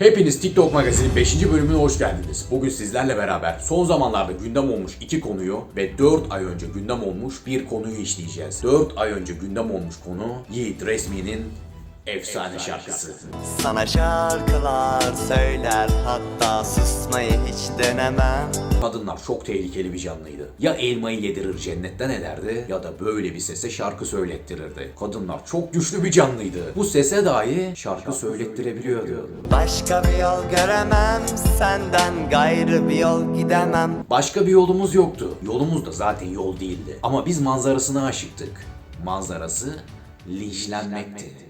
Hepiniz TikTok Magazin'in 5. bölümüne hoş geldiniz. Bugün sizlerle beraber son zamanlarda gündem olmuş iki konuyu ve 4 ay önce gündem olmuş bir konuyu işleyeceğiz. 4 ay önce gündem olmuş konu Yiğit Resmi'nin efsane şarkısı. Sana şarkılar söyler hatta susmayı hiç denemem Kadınlar çok tehlikeli bir canlıydı. Ya elmayı yedirir cennetten ederdi ya da böyle bir sese şarkı söylettirirdi. Kadınlar çok güçlü bir canlıydı. Bu sese dahi şarkı söylettirebiliyordu. Başka bir yol göremem senden gayrı bir yol gidemem Başka bir yolumuz yoktu. Yolumuz da zaten yol değildi. Ama biz manzarasına aşıktık. Manzarası linçlenmekti.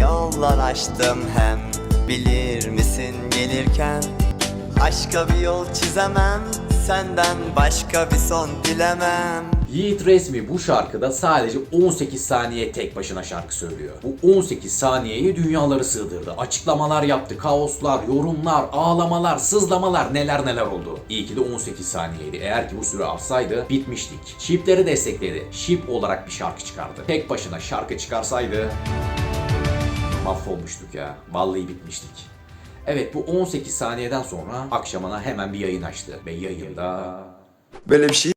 Yollar açtım hem bilir misin gelirken Başka bir yol çizemem senden başka bir son dilemem Yiğit Resmi bu şarkıda sadece 18 saniye tek başına şarkı söylüyor. Bu 18 saniyeyi dünyaları sığdırdı. Açıklamalar yaptı, kaoslar, yorumlar, ağlamalar, sızlamalar neler neler oldu. İyi ki de 18 saniyeydi. Eğer ki bu süre alsaydı bitmiştik. Şipleri destekledi. Şip olarak bir şarkı çıkardı. Tek başına şarkı çıkarsaydı mahvolmuştuk ya. Vallahi bitmiştik. Evet bu 18 saniyeden sonra akşamına hemen bir yayın açtı. Ve yayında Böyle bir şey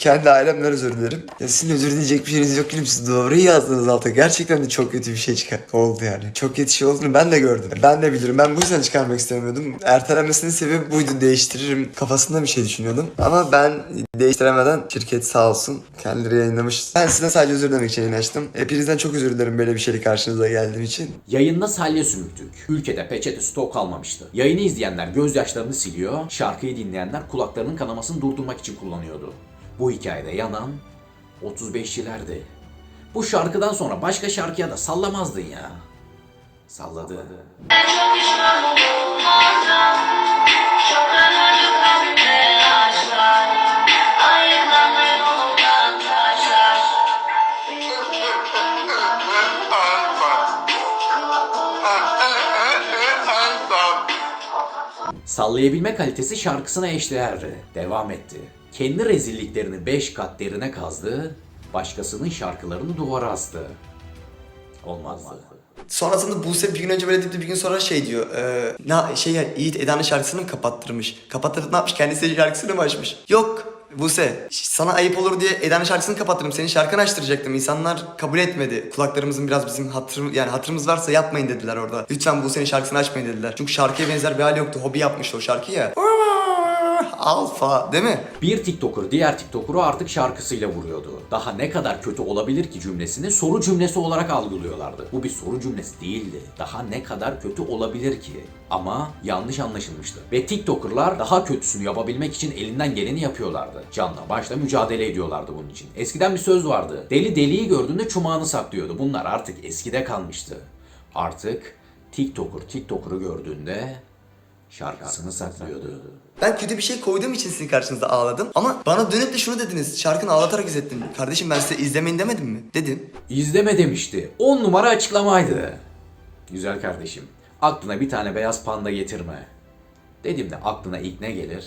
kendi ailemden özür dilerim. Ya sizin özür dileyecek bir şeyiniz yok gülüm. Siz doğruyu yazdınız alta. Gerçekten de çok kötü bir şey çıkar. Oldu yani. Çok kötü şey olduğunu ben de gördüm. Ben de bilirim. Ben bu yüzden çıkarmak istemiyordum. Ertelenmesinin sebebi buydu. Değiştiririm kafasında bir şey düşünüyordum. Ama ben değiştiremeden şirket sağ olsun kendileri yayınlamış. Ben size sadece özür dilemek için yayın açtım. Hepinizden çok özür dilerim böyle bir şeyle karşınıza geldiğim için. Yayında salya sümüktük. Ülkede peçete stok kalmamıştı. Yayını izleyenler gözyaşlarını siliyor, şarkıyı dinleyenler kulaklarının kanamasını durdurmak için kullanıyordu. Bu hikayede yanan 35'lilerdi. Bu şarkıdan sonra başka şarkıya da sallamazdın ya. Salladı. Sallayabilme kalitesi şarkısına eşdeğerdi. Devam etti. Kendi rezilliklerini 5 kat derine kazdı, başkasının şarkılarını duvara astı. Olmazdı. Sonrasında Buse bir gün önce böyle dedi bir gün sonra şey diyor. E, na, şey ya Yiğit Eda'nın şarkısını mı kapattırmış? Kapattırıp ne yapmış? Kendisi şarkısını mı açmış? Yok. Buse sana ayıp olur diye Eda'nın şarkısını kapattırdım. Senin şarkını açtıracaktım. İnsanlar kabul etmedi. Kulaklarımızın biraz bizim hatırım yani hatırımız varsa yapmayın dediler orada. Lütfen Buse'nin şarkısını açmayın dediler. Çünkü şarkıya benzer bir hali yoktu. Hobi yapmıştı o şarkı ya. Alfa değil mi? Bir TikToker diğer TikToker'u artık şarkısıyla vuruyordu. Daha ne kadar kötü olabilir ki cümlesini soru cümlesi olarak algılıyorlardı. Bu bir soru cümlesi değildi. Daha ne kadar kötü olabilir ki? Ama yanlış anlaşılmıştı. Ve TikToker'lar daha kötüsünü yapabilmek için elinden geleni yapıyorlardı. Canla başla mücadele ediyorlardı bunun için. Eskiden bir söz vardı. Deli deliyi gördüğünde çumağını saklıyordu. Bunlar artık eskide kalmıştı. Artık TikToker TikToker'ı gördüğünde şarkısını saklıyordu. Ben kötü bir şey koyduğum için sizin karşınızda ağladım. Ama bana dönüp de şunu dediniz. Şarkını ağlatarak izlettim. Kardeşim ben size izlemeyin demedim mi? Dedim. İzleme demişti. 10 numara açıklamaydı. Güzel kardeşim. Aklına bir tane beyaz panda getirme. Dedim de aklına ilk ne gelir?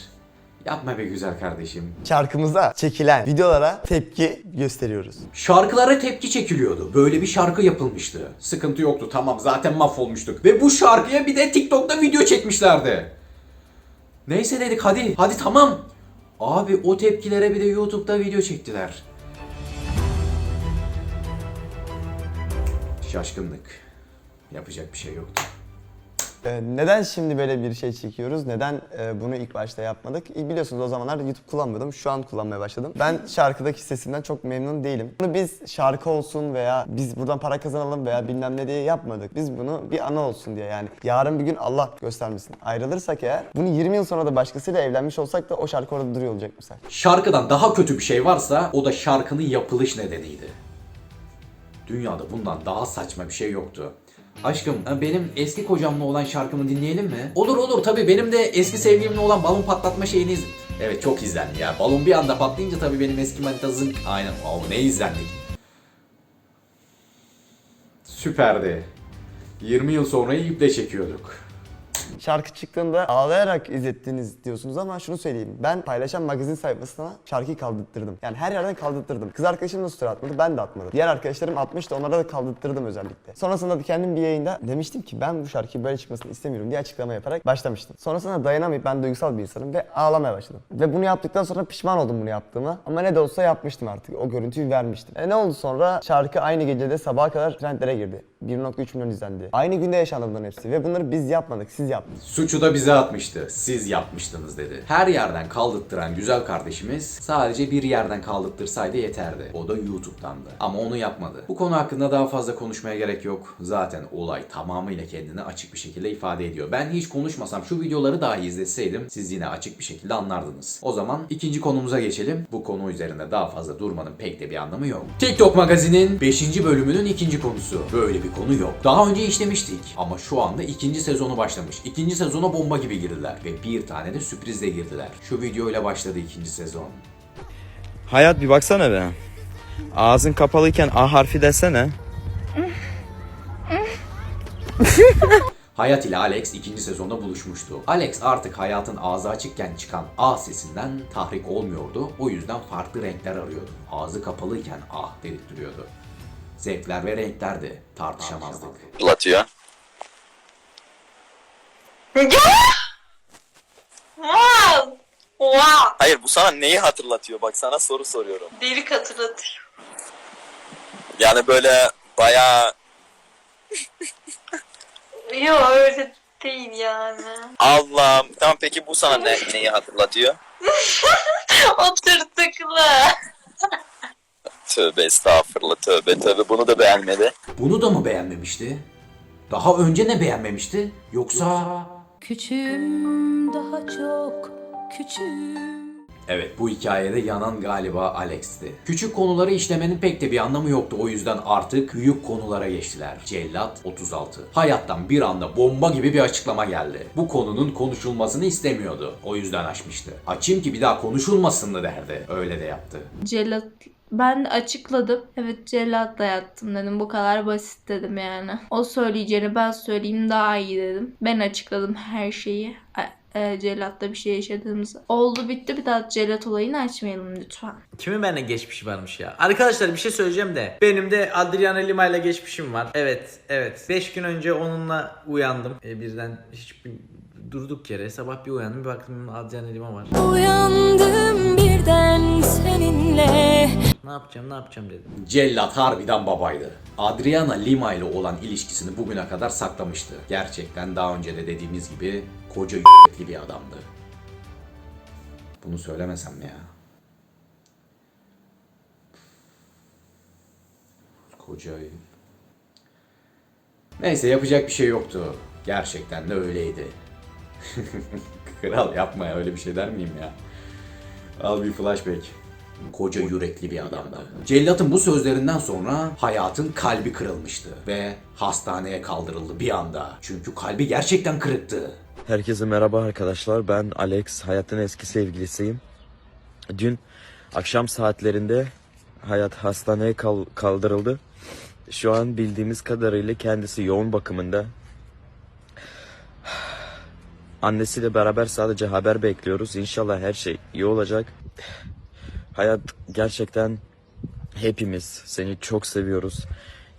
Yapma be güzel kardeşim. şarkımıza çekilen videolara tepki gösteriyoruz. Şarkılara tepki çekiliyordu. Böyle bir şarkı yapılmıştı. Sıkıntı yoktu tamam zaten mahvolmuştuk. Ve bu şarkıya bir de TikTok'ta video çekmişlerdi. Neyse dedik hadi hadi tamam. Abi o tepkilere bir de YouTube'da video çektiler. Şaşkınlık. Yapacak bir şey yoktu. Ee, neden şimdi böyle bir şey çekiyoruz? Neden e, bunu ilk başta yapmadık? İyi biliyorsunuz o zamanlar YouTube kullanmıyordum. Şu an kullanmaya başladım. Ben şarkıdaki sesimden çok memnun değilim. Bunu biz şarkı olsun veya biz buradan para kazanalım veya bilmem ne diye yapmadık. Biz bunu bir ana olsun diye yani. Yarın bir gün Allah göstermesin. Ayrılırsak eğer bunu 20 yıl sonra da başkasıyla evlenmiş olsak da o şarkı orada duruyor olacak misal. Şarkıdan daha kötü bir şey varsa o da şarkının yapılış nedeniydi. Dünyada bundan daha saçma bir şey yoktu. Aşkım benim eski kocamla olan şarkımı dinleyelim mi? Olur olur tabii benim de eski sevgilimle olan balon patlatma şeyini iz- Evet çok izlendi ya. Balon bir anda patlayınca tabii benim eski manita zınk. Aynen o ne izlendik. Süperdi. 20 yıl sonra iple çekiyorduk. Şarkı çıktığında ağlayarak izlettiniz diyorsunuz ama şunu söyleyeyim. Ben paylaşan magazin sayfasına şarkıyı kaldırttırdım. Yani her yerden kaldırttırdım. Kız arkadaşım da story atmadı, ben de atmadım. Diğer arkadaşlarım atmıştı, onlara da kaldırttırdım özellikle. Sonrasında da kendim bir yayında demiştim ki ben bu şarkıyı böyle çıkmasını istemiyorum diye açıklama yaparak başlamıştım. Sonrasında dayanamayıp ben duygusal bir insanım ve ağlamaya başladım. Ve bunu yaptıktan sonra pişman oldum bunu yaptığıma. Ama ne de olsa yapmıştım artık. O görüntüyü vermiştim. E ne oldu sonra? Şarkı aynı gecede sabaha kadar trendlere girdi. 1.3 milyon izlendi. Aynı günde yaşandı bunların hepsi ve bunları biz yapmadık, siz yaptınız. Suçu da bize atmıştı. Siz yapmıştınız dedi. Her yerden kaldırttıran güzel kardeşimiz sadece bir yerden kaldırttırsaydı yeterdi. O da YouTube'dandı. Ama onu yapmadı. Bu konu hakkında daha fazla konuşmaya gerek yok. Zaten olay tamamıyla kendini açık bir şekilde ifade ediyor. Ben hiç konuşmasam şu videoları dahi izleseydim siz yine açık bir şekilde anlardınız. O zaman ikinci konumuza geçelim. Bu konu üzerinde daha fazla durmanın pek de bir anlamı yok. TikTok magazinin 5. bölümünün ikinci konusu. Böyle bir konu yok. Daha önce işlemiştik ama şu anda ikinci sezonu başlamış. İkinci sezona bomba gibi girdiler ve bir tane de sürprizle girdiler. Şu videoyla başladı ikinci sezon. Hayat bir baksana be. Ağzın kapalıyken A harfi desene. Hayat ile Alex ikinci sezonda buluşmuştu. Alex artık hayatın ağzı açıkken çıkan A sesinden tahrik olmuyordu. O yüzden farklı renkler arıyordu. Ağzı kapalıyken ah dedirtiyordu. Zevkler ve renklerdi. Tartışamazdık. Latıyor. Wow! Wow! Hayır bu sana neyi hatırlatıyor? Bak sana soru soruyorum. Delik hatırlatıyor. Yani böyle bayağı Yok öyle değil yani. Allah'ım. Tamam peki bu sana ne, neyi hatırlatıyor? O tırtıklı. Tövbe estağfurullah tövbe tövbe bunu da beğenmedi. Bunu da mı beğenmemişti? Daha önce ne beğenmemişti? Yoksa... Küçüğüm daha çok küçüğüm. Evet bu hikayede yanan galiba Alex'ti. Küçük konuları işlemenin pek de bir anlamı yoktu o yüzden artık büyük konulara geçtiler. Cellat 36. Hayattan bir anda bomba gibi bir açıklama geldi. Bu konunun konuşulmasını istemiyordu. O yüzden açmıştı. Açayım ki bir daha konuşulmasın derdi. Öyle de yaptı. Cellat ben de açıkladım. Evet cellatla yattım dedim. Bu kadar basit dedim yani. O söyleyeceğini ben söyleyeyim daha iyi dedim. Ben açıkladım her şeyi. E, e, cellatla bir şey yaşadığımızı. Oldu bitti bir daha cellat olayını açmayalım lütfen. Kimin benimle geçmişi varmış ya? Arkadaşlar bir şey söyleyeceğim de. Benim de Adriana Lima ile geçmişim var. Evet, evet. 5 gün önce onunla uyandım. E, birden hiçbir durduk yere sabah bir uyandım bir baktım Adriana Lima var. Uyandım birden seninle. Ne yapacağım ne yapacağım dedim. Cellat harbiden babaydı. Adriana Lima ile olan ilişkisini bugüne kadar saklamıştı. Gerçekten daha önce de dediğimiz gibi koca yürekli bir adamdı. Bunu söylemesem mi ya? Koca Neyse yapacak bir şey yoktu. Gerçekten de öyleydi. Kral yapma ya öyle bir şey der miyim ya? Al bir flashback. Koca yürekli bir adamdı. Cellat'ın bu sözlerinden sonra hayatın kalbi kırılmıştı ve hastaneye kaldırıldı bir anda. Çünkü kalbi gerçekten kırıktı. Herkese merhaba arkadaşlar. Ben Alex. Hayatın eski sevgilisiyim. Dün akşam saatlerinde hayat hastaneye kal- kaldırıldı. Şu an bildiğimiz kadarıyla kendisi yoğun bakımında. Annesiyle beraber sadece haber bekliyoruz. İnşallah her şey iyi olacak. Hayat gerçekten hepimiz seni çok seviyoruz.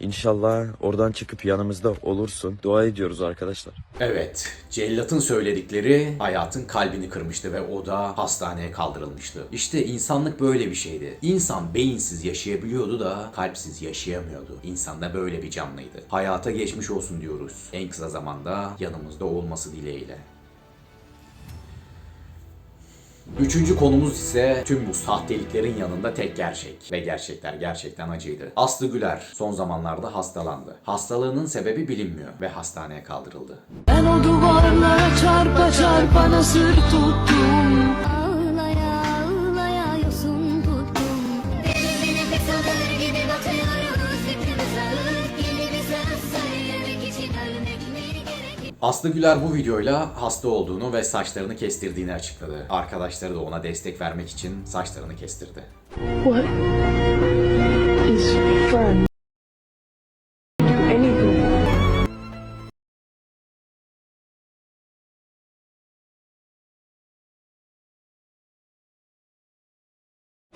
İnşallah oradan çıkıp yanımızda olursun. Dua ediyoruz arkadaşlar. Evet, Cellat'ın söyledikleri hayatın kalbini kırmıştı ve o da hastaneye kaldırılmıştı. İşte insanlık böyle bir şeydi. İnsan beyinsiz yaşayabiliyordu da kalpsiz yaşayamıyordu. İnsan da böyle bir canlıydı. Hayata geçmiş olsun diyoruz. En kısa zamanda yanımızda olması dileğiyle. Üçüncü konumuz ise tüm bu sahteliklerin yanında tek gerçek. Ve gerçekler gerçekten acıydı. Aslı Güler son zamanlarda hastalandı. Hastalığının sebebi bilinmiyor ve hastaneye kaldırıldı. Ben o duvarlara çarpa çarpa nasır tuttum. Aslı Güler bu videoyla hasta olduğunu ve saçlarını kestirdiğini açıkladı. Arkadaşları da ona destek vermek için saçlarını kestirdi. What?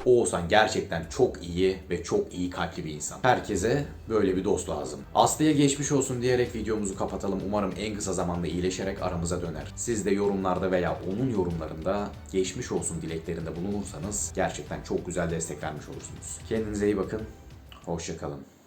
Oğuzhan gerçekten çok iyi ve çok iyi kalpli bir insan. Herkese böyle bir dost lazım. Aslı'ya geçmiş olsun diyerek videomuzu kapatalım. Umarım en kısa zamanda iyileşerek aramıza döner. Siz de yorumlarda veya onun yorumlarında geçmiş olsun dileklerinde bulunursanız gerçekten çok güzel destek vermiş olursunuz. Kendinize iyi bakın. Hoşçakalın.